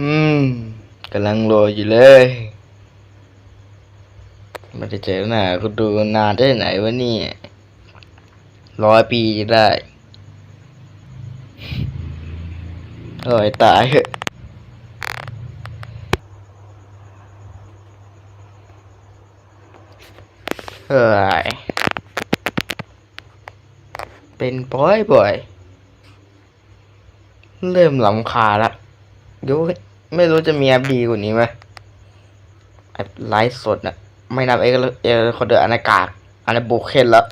อืมกำลังรออยู่เลยไมันจะเจอหน้าคุณดูนานได้ไหนวะเนี่ยร้อยปีได้โอ้ยตายเหอะเฮ้ยเป็นบ่อยบ่อย เริ่มลำคาละ เดี๋ยวไม่รู้จะมีแอปดีกว่านี้ไหมแอปไลฟ์สดนะไม่นับเอเอคอนเดอร์อนาคตอันนั้นบุกเคนแล้ว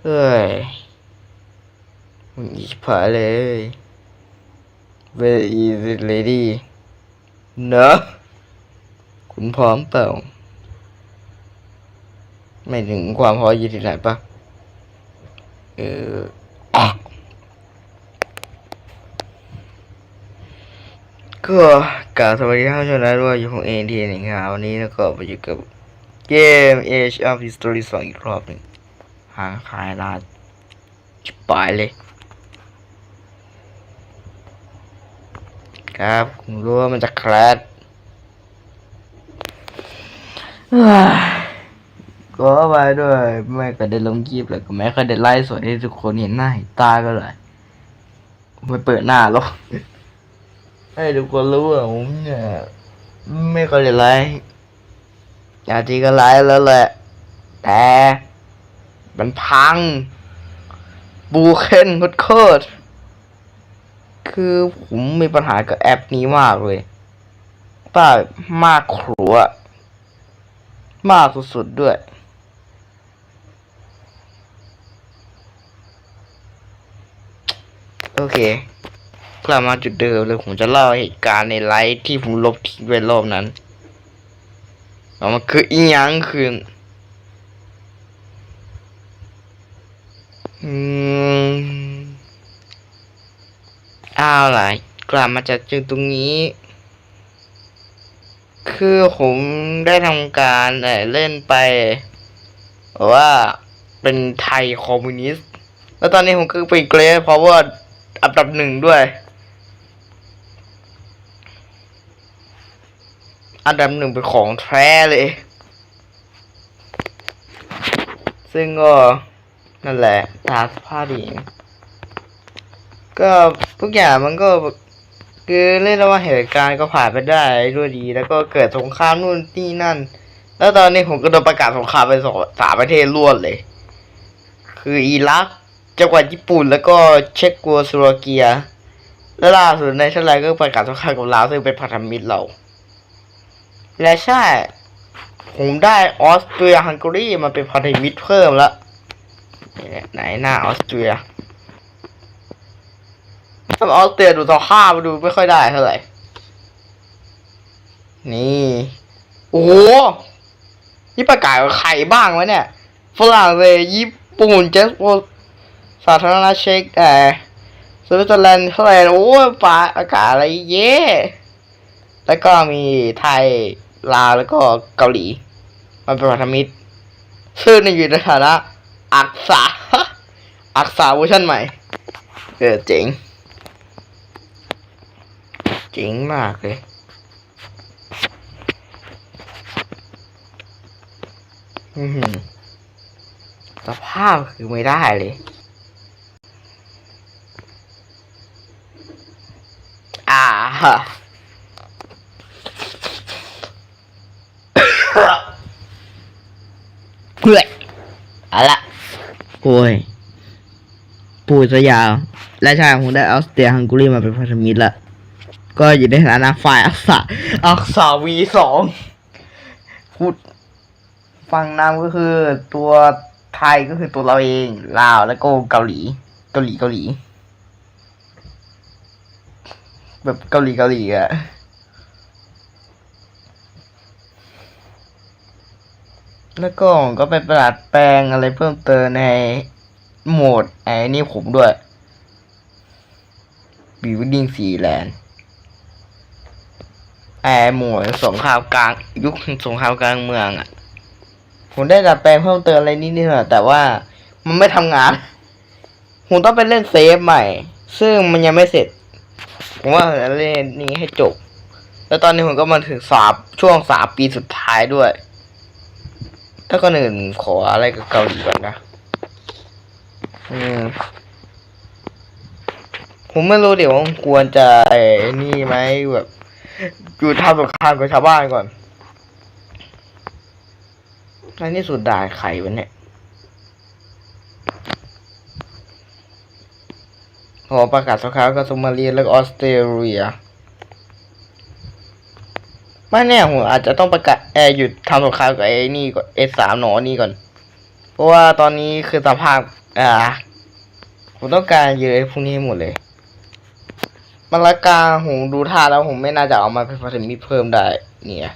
เฮ้ยมึงอีผาเลย Where is it lady เนอะคุณพร้อมเปล่า ไม่ถึงความพร้อยู่ที่ไหนปะเอออะ ก็กล่าวสวัสดีท่านผู้ชมนะด้วยอยู่ของเอ็นทีนึ่งครับวันนี้แล้วก็มาอยู่กับเกม Age of History สองอีกรอบหนึ่งหาขายร้านชิบปายเลย ครับผมรู้ว่ามันจะแครดก็ไปด้วย ไม่ก็ได้ลงคลิปเลยก็ไม่เคยได้ไลฟ์สดให้ทุกคนเห็นหน้าเห็นตาก็เลยไม่เปิดหน้าหรอก ให้ทุกคนรู้ว่าผมเนี่ยไม่เคยได้ไลฟ์อยาทีก็ไลฟ์แล้วแหละ แต่มันพัง บูเคนโคตรคือผมมีปัญหากับแอปนี้มากเลยป้ามากครัว มากสุดๆด้วยโอเค กลับมาจุดเดิมเลยผมจะเล่าเหตุการณ์ในไลฟ์ที่ผมลบทิ้งไปรอบนั้นว่ามันคืออีหยังคืออืมเอาล่ะกลับมาจากจุดตรงนี้ คือผมได้ทำการเอ่อเล่นไปว่าเป็นไทยคอมมิวนิสต์ แล้วตอนนี้ผมก็เป็นเกรดเพราะว่าอันดับหนึ่งด้วย อันดับหนึ่งเป็นของแท้เลย ซึ่งก็นั่นแหละตาสภาพดี ก็ทุกอย่างมันก็ คือเล่นแล้วว่าเหตุการณ์ก็ผ่านไปได้ด้วยดี แล้วก็เกิดสงครามนู่นนี่นั่น แล้วตอนนี้ผมก็โดนประกาศสงครามไปสองสามประเทศรวดเลย คืออิรักจังหวัดญี่ปุ่นแล้วก็เช็กกัวสโลวาเกีย และล่าสุดในเชลไลก็ประกาศสงครามกับลาวซึ่งเป็นพันธมิตรเรา และใช่ ผมได้ออสเตรียฮังการีมาเป็นพันธมิตรเพิ่มแล้วเนี่ยไหนหน้าออสเตรียถ้าออสเตรียดูสภามาดูไม่ค่อยได้เท่าไหร่ นี่ โอ้โหนี่ประกาศใครบ้างวะเนี่ย ฝรั่งเศสญี่ปุ่นเจสโปสาธารณรัฐเช็กแต่สวิตเซอร์แลนด์เท่าไหร่โอ้ยปาอากาศอะไรเย่แล้วก็มีไทย ลาวแล้วก็เกาหลี มันเป็นพันธมิตร ซึ่งในอยู่ในฐานะอักษาอักษาเวอร์ชันใหม่เออเจ๋งเจ๋งมากเลยสภาพคือไม่ได้เลยอ่าฮะ เพื่อยเอาละโอ้ย ปูดซะยาวและชายผมได้ออสเตรียฮังการีมาเป็นพันธมิตรละ ก็อยู่ในฐานะฝ่ายอักษาอักษาวีสองพูดฝั่งนำก็คือตัวไทยก็คือตัวเราเองลาวแล้วก็เกาหลี เกาหลีเกาหลี แบบเกาหลีเกาหลีอะ แล้วก็ผมก็ไปประดัดแปลงอะไรเพิ่มเติมในโหมดไอ้นี่ผมด้วย Building สี่แลนด์ไอ้หมดสงครามกลาง ยุคสงครามกลางเมืองอะผมได้ดัดแปลงเพิ่มเติมอะไรนิดนึงอะแต่ว่ามันไม่ทำงาน ผมต้องไปเล่นเซฟใหม่ ซึ่งมันยังไม่เสร็จ ผมว่าจะเล่นนี้ให้จบ แล้วตอนนี้ผมก็มาถึงสามช่วงสามปีสุดท้ายด้วย ถ้าก่อนอื่นขออะไรกับเกาหลีก่อนนะอืมผมไม่รู้เดี๋ยวควรจะนี่ไหมแบบอยู่ทำสงครามกับชาวบ้านก่อนในที่สุดด่าไขวะเนี่ยขอประกาศสงครามกับโซมาเลียแล้วก็ออสเตรเลีย ไม่แน่ผมอาจจะต้องประกาศแอร์หยุดทำสงครามกับไอ้นี่ก่อนเอสามหนอนี่ก่อน เพราะว่าตอนนี้คือสภาพอ่าผมต้องการเยอะพวกนี้ให้หมดเลยมันละกาผมดูท่าแล้วผมไม่น่าจะเอามาเป็นพันมิเพิ่มได้ เนี่ย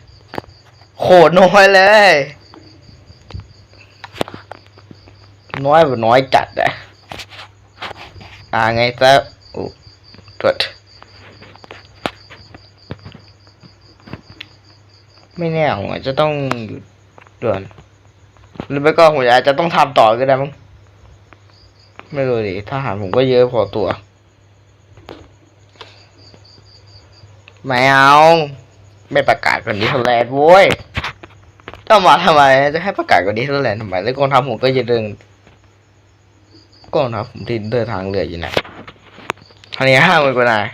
โคตรน้อยเลย น้อยแบบน้อยจัดอะอ่าไงซะโอ้ตรวจ ไม่แน่ผมอาจจะต้องหยุดด่วนหรือไม่ก็ผมอาจจะต้องทำต่อก็ได้มั้งไม่รู้ดิทหารผมก็เยอะพอตัวไม่เอาไม่ประกาศก่อนดิสแลนด์โว้ยถ้ามาทำไมจะให้ประกาศก่อนดิสแลนด์ทำไมแล้วกองทัพผมก็จะเดินกองทัพผมที่เดินทางเรืออยู่นะทันนี้ห้าหมื่นกว่านาย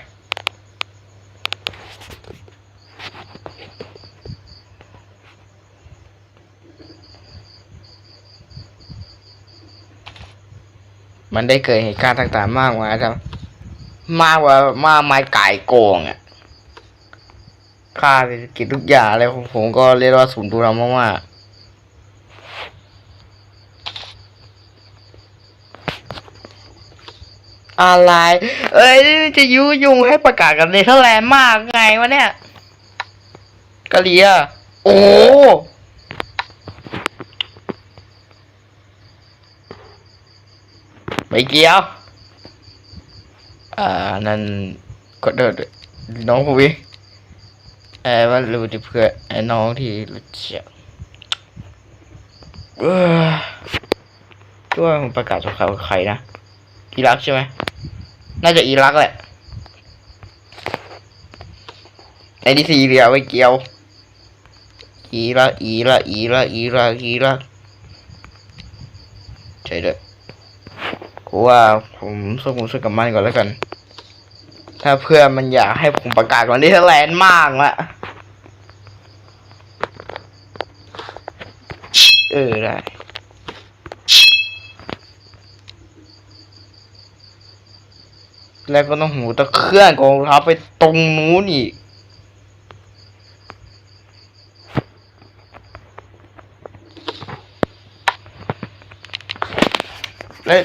มันได้เกิดเหตุการณ์ต่างๆมากมายครับมากกว่ามากมายไก่โกงอะค่าเศรษฐกิจทุกอย่างอะไรของผมก็เรียกว่าสูญดูเรามากๆอะไร เอ้ย จะยุยุงให้ประกาศกับเนเธอร์แลนด์มากไงวะเนี่ยกะเหรีย โอ้ ไม่เกี่ยว อ่า นั่นก็เดินน้องผมเองเออว่ารู้ที่เพื่อนไอ้น้องที่รู้จักเออด้วยประกาศสงครามใครนะอิรักใช่ไหมน่าจะอิรักแหละไอ้ที่สี่เหลี่ยไม่เกี่ยวอิรักอิรักอิรักอิรักอิรักใช่เลย ว่าผมสู้ผมสู้กับมันก่อนแล้วกัน ถ้าเพื่อนมันอยากให้ผมประกาศวันนี้เธอแลนด์มากละเออได้แล้วก็ต้องหูตะเคลื่อนกองทัพไปตรงนู้นอีก และ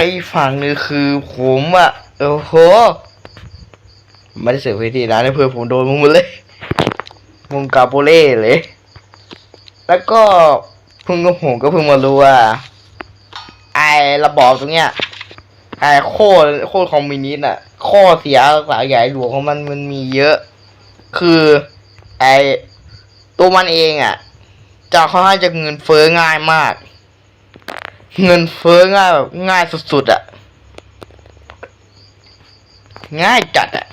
และอีกฝั่งนึงคือผมอะโอ้โหไม่ได้เสียพื้นที่นะในเพื่อนผมโดนมึงหมดเลยมึงกาโปเล่เลย แล้วก็เพิ่งก็ผมก็เพิ่งมารู้ว่า ไอ้ระบอบตรงเนี้ยไอ้โคตรโคตรคอมมิวนิสต์อะ ข้อเสียสายใหญ่หลวงของมันมันมีเยอะ คือ ไอ้ตัวมันเองอะ จะค่อนข้างจะเงินเฟ้อง่ายมาก เงินเฟ้อง่ายแบบง่ายสุดๆอะ ง่ายจัดอะ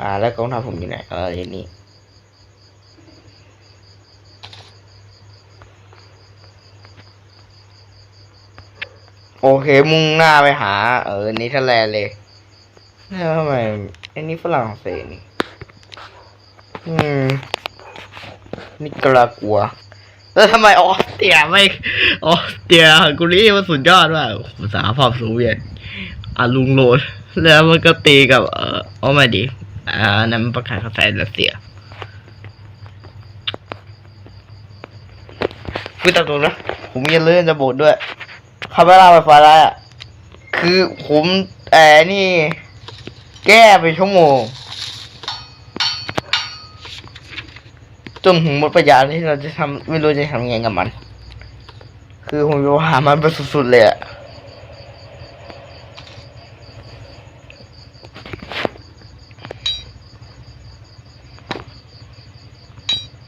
อ่าแล้วกองทัพผมอยู่ไหนเอออย่นี้โอเค มุ่งหน้าไปหา เออเนเธอร์แลนด์เลยแล้วทำไมอันนี้ฝรั่งเศสนี่ อืม นิกรากัว แล้วทำไมออสเตรียไม่ออสเตรียการีมันสุดยอดว่ากสาภาพโซเวียตอาลุงโรดแล้วมันก็ตีกับ เออเอามาดิอ่านั่นมันประกาศกาแฟรัสเซียพูดตามตรงนะผมยังเลื่อนจะบ่นด้วยคาเมล่าไฟฟ้าได้อะคือผมแอนี่ แก้ไปชั่วโมง จนถึงหมดปัญญาที่เราจะทำไม่รู้จะทำยังไงกับมัน คือผมจะหามันไปสุดๆเลยอะ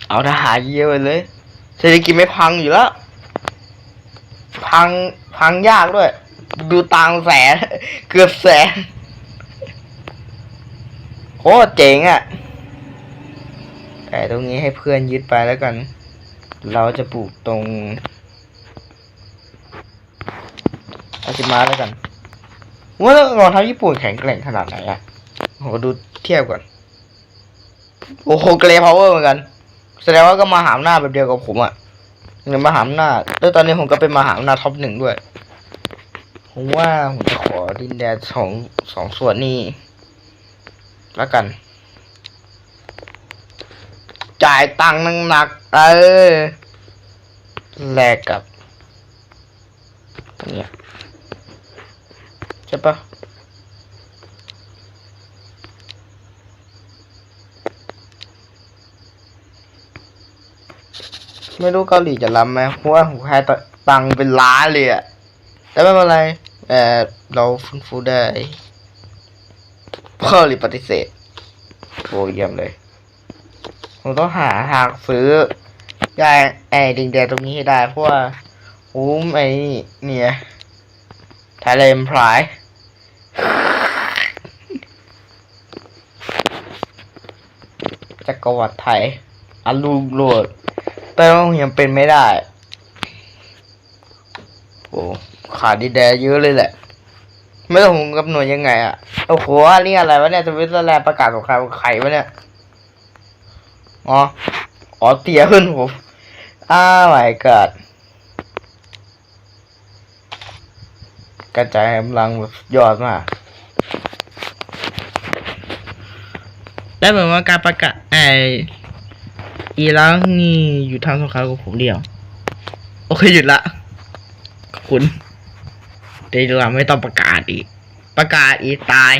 เอาทหารเยอะไปเลยเศรษฐกิจไม่พังอยู่แล้ว พังพังยากด้วย ดูตังแสน เกือบแสนโคตรเจ๋งอะ่ะ แต่ตรงนี้ให้เพื่อนยึดไปแล้วกัน เราจะปลูกตรงอาชิมาแล้วกันว่ารองเท้าญี่ปุ่นแข็งแกร่งขนาดไหนอะโหดูเทียบก่อน โอ้โหเกรย์พาวเวอร์เหมือนกัน แสดงว่าก็มาหาอำนาแบบเดียวกับผมอะหนึ่งมหาอำนาแล้วตอนนี้ผมก็เป็นมาหาอำนาท็อปหนึ่งด้วย ผมว่าผมจะขอดินแดนสองสองส่วนนี้แล้วกัน จ่ายตังค์หนักๆเออแลกกับเนี่ยใช่ปะไม่รู้เกาหลีจะรับไหมเพราะว่าผมให้ตังค์เป็นล้านเลยอะแต่ไม่เป็นไรเออเราฟื้นฟูได้เกาหลีปฏิเสธโอ้เยี่ยมเลย ผมต้องหาทางซื้อได้ไอ้ดิงแดงตรงนี้ให้ได้เพราะว่าโอ้มไอ้นี่เนี่ยไทยแลนด์พรายจักรวรรดิไทยอารูมโหลด แต่ว่ายังเป็นไม่ได้โอ้ขาดดินแดเยอะเลยแหละ ไม่ต้องผมกำหนดยังไงอะ โอ้โหอันนี่อะไรวะเนี่ยสวิตเซอร์แลนประกาศสงครามใครวะเนี่ย อ๋อ อ๋อเตียขึ้นผมอ้าวไม่เกิดกระจายกำลังแบบยอดมาก และเหมือนว่าการประกาศไออีรักนี่อยู่ทางสงครามกับผมเดียว โอเคหยุดละ ขอบคุณเดี๋ยวเราไม่ต้องประกาศอีก ประกาศอีกตาย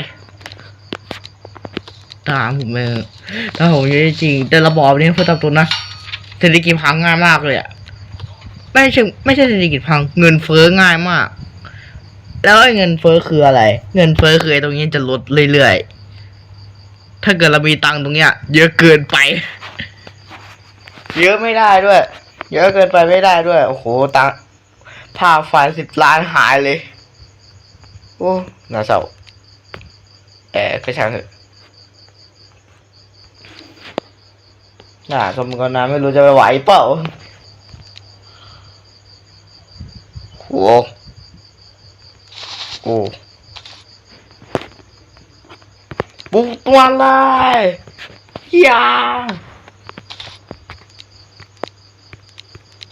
ถามผมเองถ้าผมจริงจริงแต่ระบอบนี้เพูดตามตรงนะเศรษฐกิจพังง่ายมากเลยอะไม่ใช่ไม่ใช่เศรษฐกิจพังเงินเฟ้อง่ายมาก แล้วไอ้เงินเฟ้อคืออะไร เงินเฟ้อคือไอ้ตรงนี้จะลดเรื่อยๆถ้าเกิดเรามีตังค์ตรงเนี้ย เยอะเกินไป เยอะไม่ได้ด้วย เยอะเกินไปไม่ได้ด้วยโอ้โหตังค์ค่าไฟสิบล้านหายเลย โอ้น่าเศร้าแต่ก็ช่างเถอะ น่าสมกันนะไม่รู้จะไปไหวเปล่าโหโอ้บุกตัวเลยยา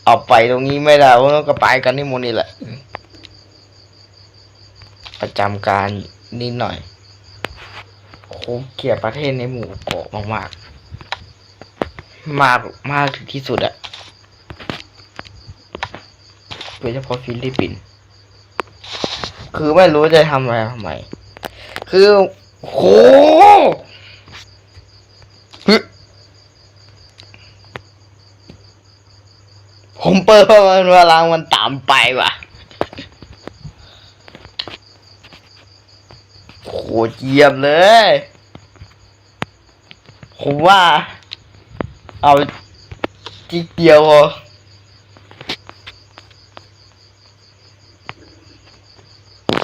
เอาไปตรงนี้ไม่ได้เพราะต้องกระไปกันที่มดนี่แหละ ประจำการนิดหน่อยโคเกียดประเทศในหมู่เกาะมากๆ มากมากถึงที่สุดอะโดยเฉพาะฟิลิปปินส์คือไม่รู้จะทำอะไรทำไม คือโหผมเปิดเพราะมันเวลามันต่ำไปว่ะโคตรเยี่ยมเลย ผมว่า เอาจิกเดียวพอ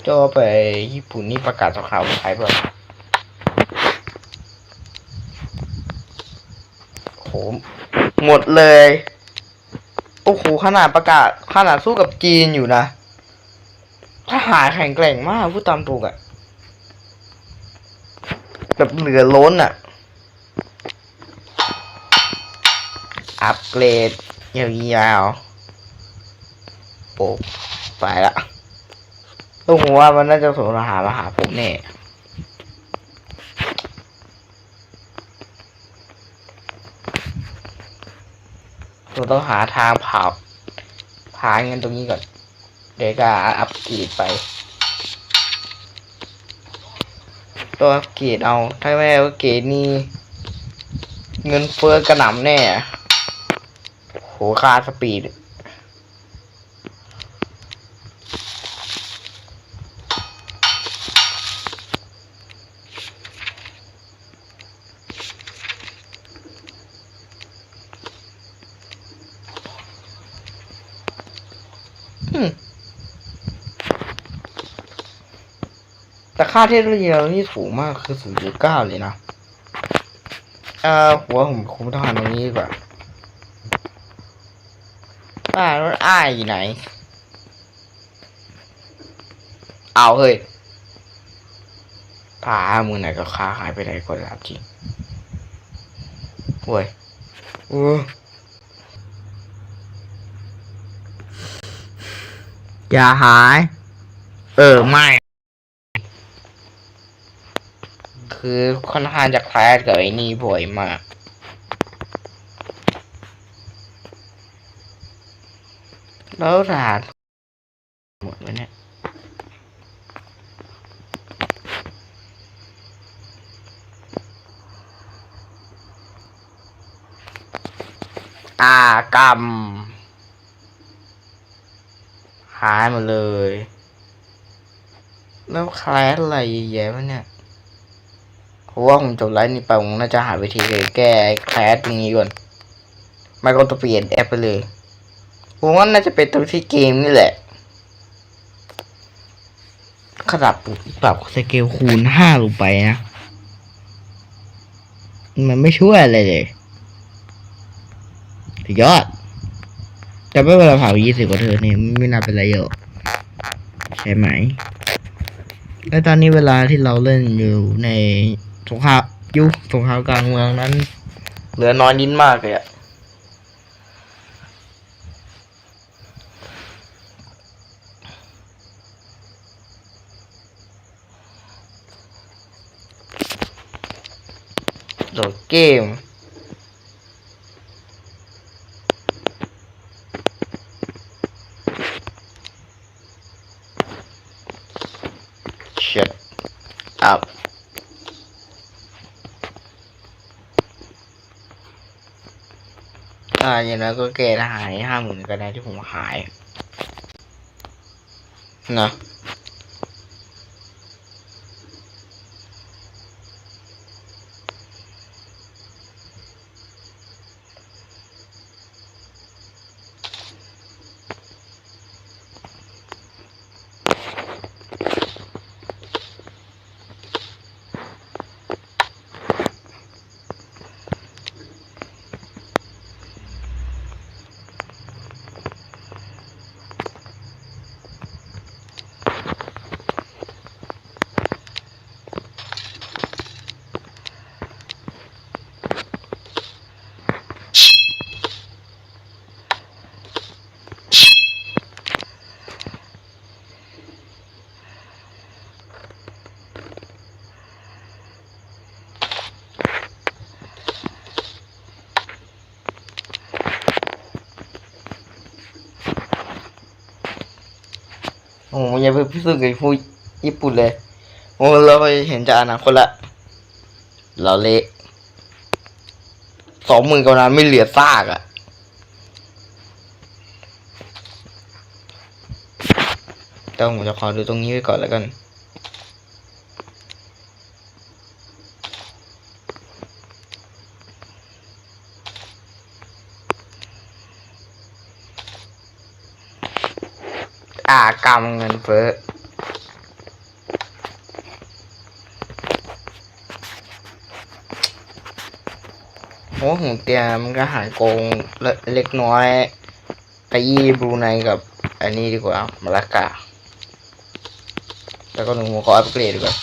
จะไปญี่ปุ่นนี่ประกาศสงครามกับใครเปล่าโหหมดเลย โอ้โห ขนาดประกาศ ขนาดสู้กับจีนอยู่นะทหารแข็งแกร่งมากพูดตามตรงอะแบบเหลือล้นอะ อัปเกรดยาวๆโป๊บไปละต้องผมว่ามันน่าจะส่งอาหามาหาผมแน่เราต้องหาทางเผาพาเงินตรงนี้ก่อน เดี๋ยวก็อัปเกรดไปตัวอัปเกรดเอา ถ้าไม่อัปเกรดนี่ เงินเฟ้อกระหน่ำแน่ ค่าสปีดแต่ค่าเทคโนโลยีเรานี่สูงมากคือศูนย์จุดเก้าเลยนะ เอ่อ หัวผมคงต้องหันตรงนี้ดีกว่าอ่ารถอ้ายอยู่ไหน เอาเฮ้ยพามือไหนก็ค้าหายไปไหนก็แล้วจริงโว้ยโอ้อย่าหาย เออ ไม่ คือค่อนข้างจะคล้ายกับไอ้นี่บ่อยมาก แล้วถาดหมดไหมเนี่ยอากรรมหายหมดเลย แล้วแคลสอะไรเยอะแยะวะเนี่ยเพราะว่าผมจบไลฟ์นี้ไปผมน่าจะหาวิธีแก้แคลสตรงนี้ก่อน ไม่ก็ต้องเปลี่ยนแอปไปเลย ผมว่าน่าจะเป็นตรงที่เกมนี่แหละ ขนาดปรับปรับสเกลคูณห้าลงไปนะ มันไม่ช่วยอะไรเลยสุดยอด แต่ไม่เวลาเผายี่สิบกว่าเธอเนี่ยไม่น่าเป็นไรเยอะ ใช่ไหม และตอนนี้เวลาที่เราเล่นอยู่ในสงครามยุคสงครามกลางเมืองนั้น เหลือน้อยนิดมากเลยอะ โหลดเกม shut up อ่าอย่างนั้นก็เกณฑ์หายห้าหมื่นก็ได้ที่ผมหายนะ โอย่าไปพิสูจน์กับผู้ญี่ปุ่นเลย โอ้เราไปเห็นจากอนาคตละเราเละสองหมื่นกว่านั้นไม่เหลือซากอะ่ะแต่ผมจะขอดูตรงนี้ไว้ก่อนแล้วกัน กรรมเงินเฟ้อโอ้ผมเตียมก็หารโกงเล็กเล็กน้อยไปยี่บรูไนกับอันนี้ดีกว่ามาลากาแล้วก็หนึ่งหัวขออัปเกรดดีกว่า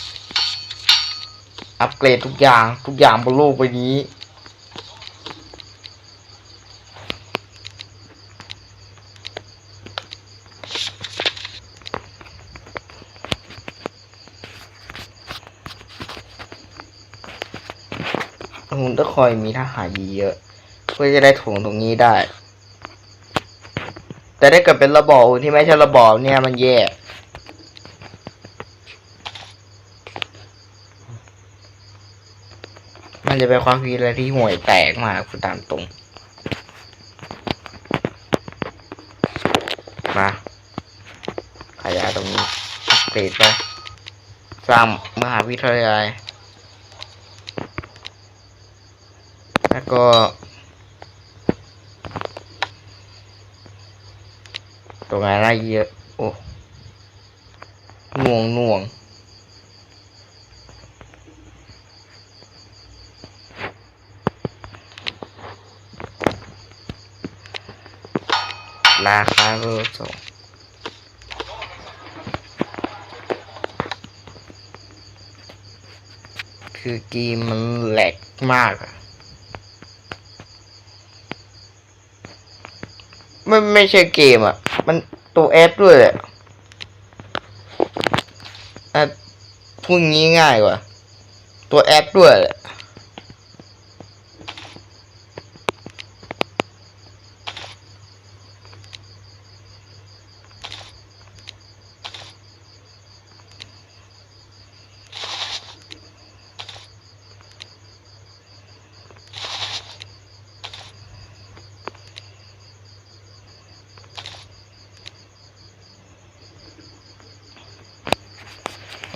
อัปเกรดทุกอย่างทุกอย่างบนโลกใบนี้ ผมต้อง คอยมีทหารเยอะเพื่อจะได้ถงตรงนี้ได้ แต่ถ้าเกิดเป็นระบอบที่ไม่ใช่ระบอบเนี่ยมันแย่มันจะเป็นความคิดอะไรที่ห่วยแตกมากคือตามตรง มาขยายตรงนี้เปรดไปสร้างมหาวิทยาลัย แล้วก็ ตรงอะไรเยอะ โอ้น่วงน่วงราคาเบอร์สองคือกีมันแหลกมากอะ ไม่ไม่ใช่เกมอะ มันตัวแอปด้วยแหละอะพูดงี้ง่ายกว่า ตัวแอปด้วยแหละ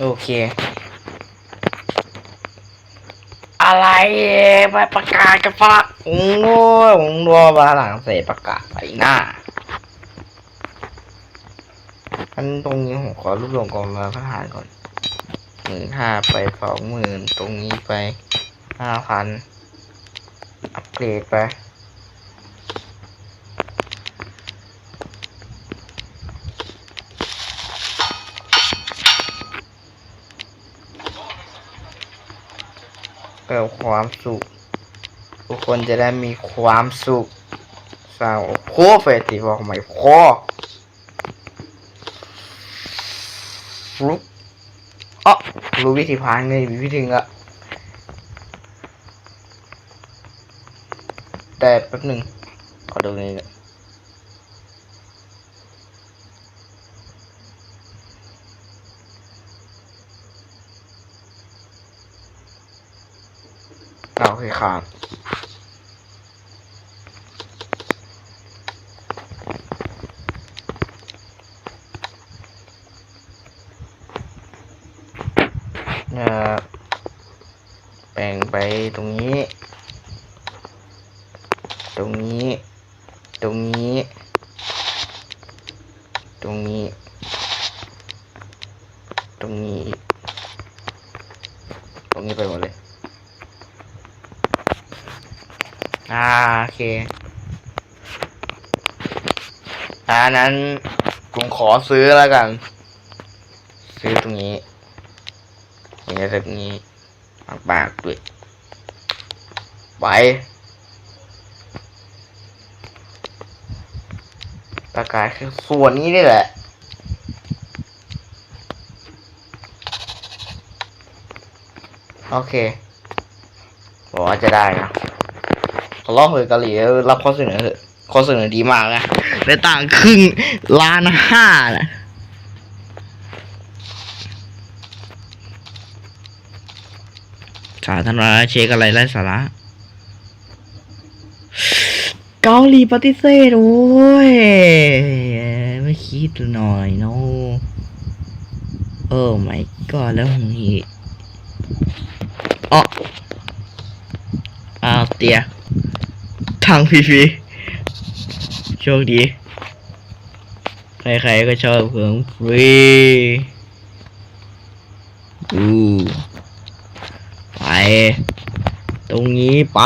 โอเค อะไรไปประกาศกันฝรั่งโอ้ยผมรอฝรั่งเศสประกาศไปหน้าอันตรงนี้ผมขอรวบรวมกองมาทหารก่อนหมื่นห้าไปสองหมื่นตรงนี้ไปห้าพันอัปเกรดไป เกิดความสุข ทุกคนจะได้มีความสุขสร้างโอ้โหเฟสติวัลใหม่พอฟลุกอ๋อรู้วิธีพานไงวิธีอะแต่แป๊บหนึ่งขอดูนี่ก่อนเอาโอเคครับเอ่อแบ่งไปตรงนี้ ตรงนี้ ตรงนี้ ตรงนี้ ตรงนี้ ตรงนี้ไปหมดเลย อ่าโอเคอันนั้นผมขอซื้อแล้วกัน ซื้อตรงนี้อย่างนี้ตรงนี้ปากๆด้วยไป ประกาศคือส่วนนี้นี่แหละโอเคบอกว่าจะได้นะขอร้องเลยเกาหลีรับข้อเสนอข้อเสนอดีมากนะได้ต่างครึ่งล้านห้านะสาธารณรัฐเช็คอะไรไร้สาระ เกาหลีปฏิเสธโอ้ยไม่คิดหน่อยเนาะเออไม่ก็แล้วนี่อ๋ออ้าวเตียทางฟรีโชคดี ใครๆก็ชอบเพิ่งฟรีอูไป ตรงนี้ไป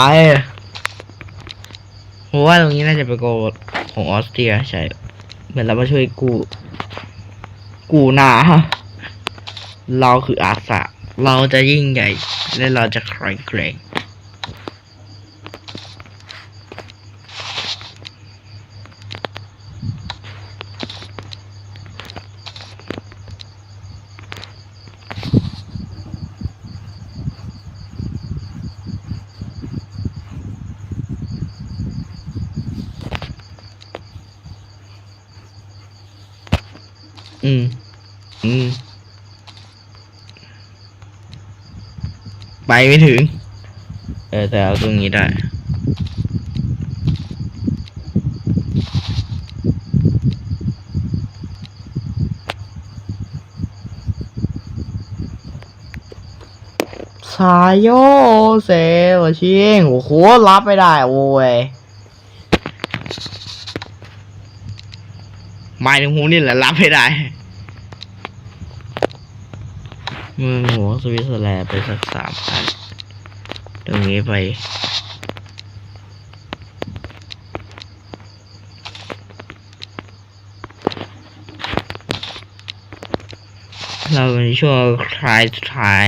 ผมว่าตรงนี้น่าจะเป็นโกดของออสเตรียใช่ เหมือนเรามาช่วยกู กูหนาเราคืออาสาเราจะยิ่งใหญ่ และเราจะแข็งแกร่ง อืม อืม ไปไม่ถึง เออแต่เอาตรงนี้ได้ สายโยเซวะชิงโอ้โหรับไม่ได้โอ้ยหมายถึงหูนี่แหละรับไม่ได้ เมืองหัวสวิตเซอร์แลนด์ไปสักสามพันตรงนี้ไปเราเป็นช่วงท้ายท้าย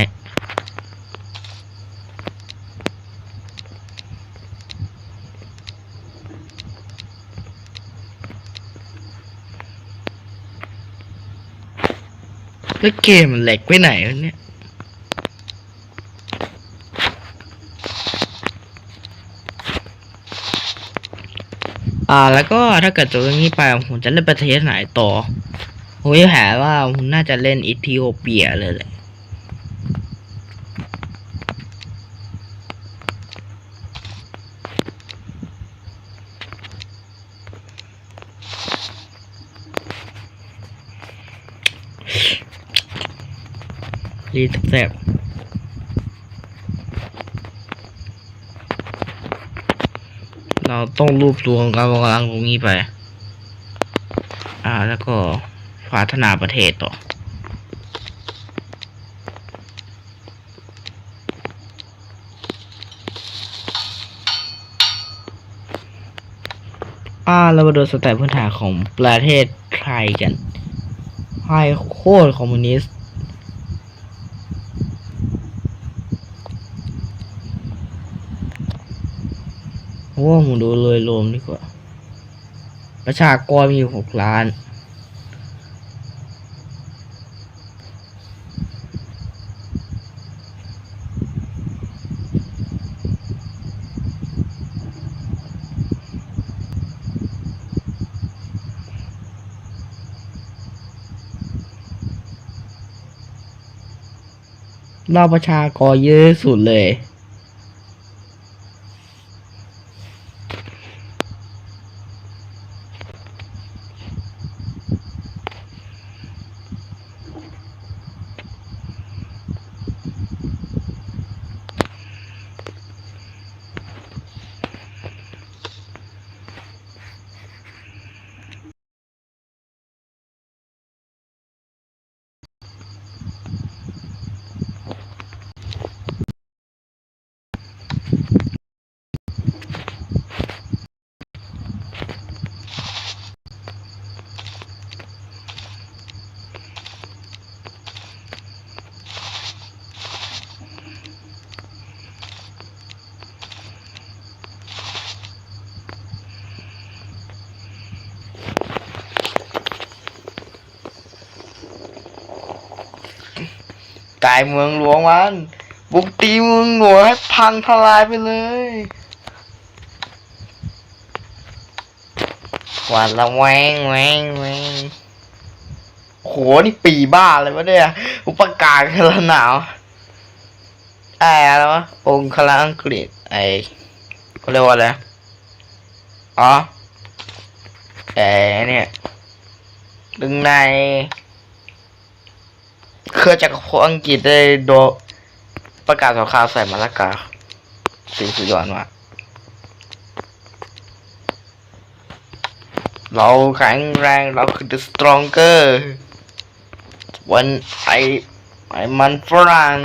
แล้วเกมมันเหลกไปไหนวะเนี่ยอ่าแล้วก็ถ้าเกิดจบเรื่องนี้ไปผมจะเล่นประเทศไหนต่อ ผมจะแผนว่าผมน่าจะเล่นอิธิโอเปียเลยแหละ รี แซบเราต้องรวบรวมกำลังตรงนี้ไป อ่า แล้วก็พัฒนาประเทศต่อ อ่า เรามาดูสแตทพื้นฐานของประเทศไทยกันไทยโคตรคอมมิวนิสต์ อ้ผมดูเลยรวมดีกว่า ประชากรมีอยู่หกล้านเราประชากรเยอะสุดเลย กายเมืองหลวงมันบุกตีเมืองหลวงให้พังทลายไปเลยหวาดละแวงแวงแวงโหนี่ปีบ้าเลยวะเนี่ยอุปการณ์กันแล้วหนาวไอ้อะไรวะองค์คณะอังกฤษไอ้เขาเรียกว่าอะไรอ๋อไอ้เนี่ยดึงใน เครือจักรพรรดิอังกฤษได้โดประกาศสงครามใส่มาลากาสีสุดยอดมากเราแข็งแรงเราคือ the stronger วันไอไอมันฝรั่ง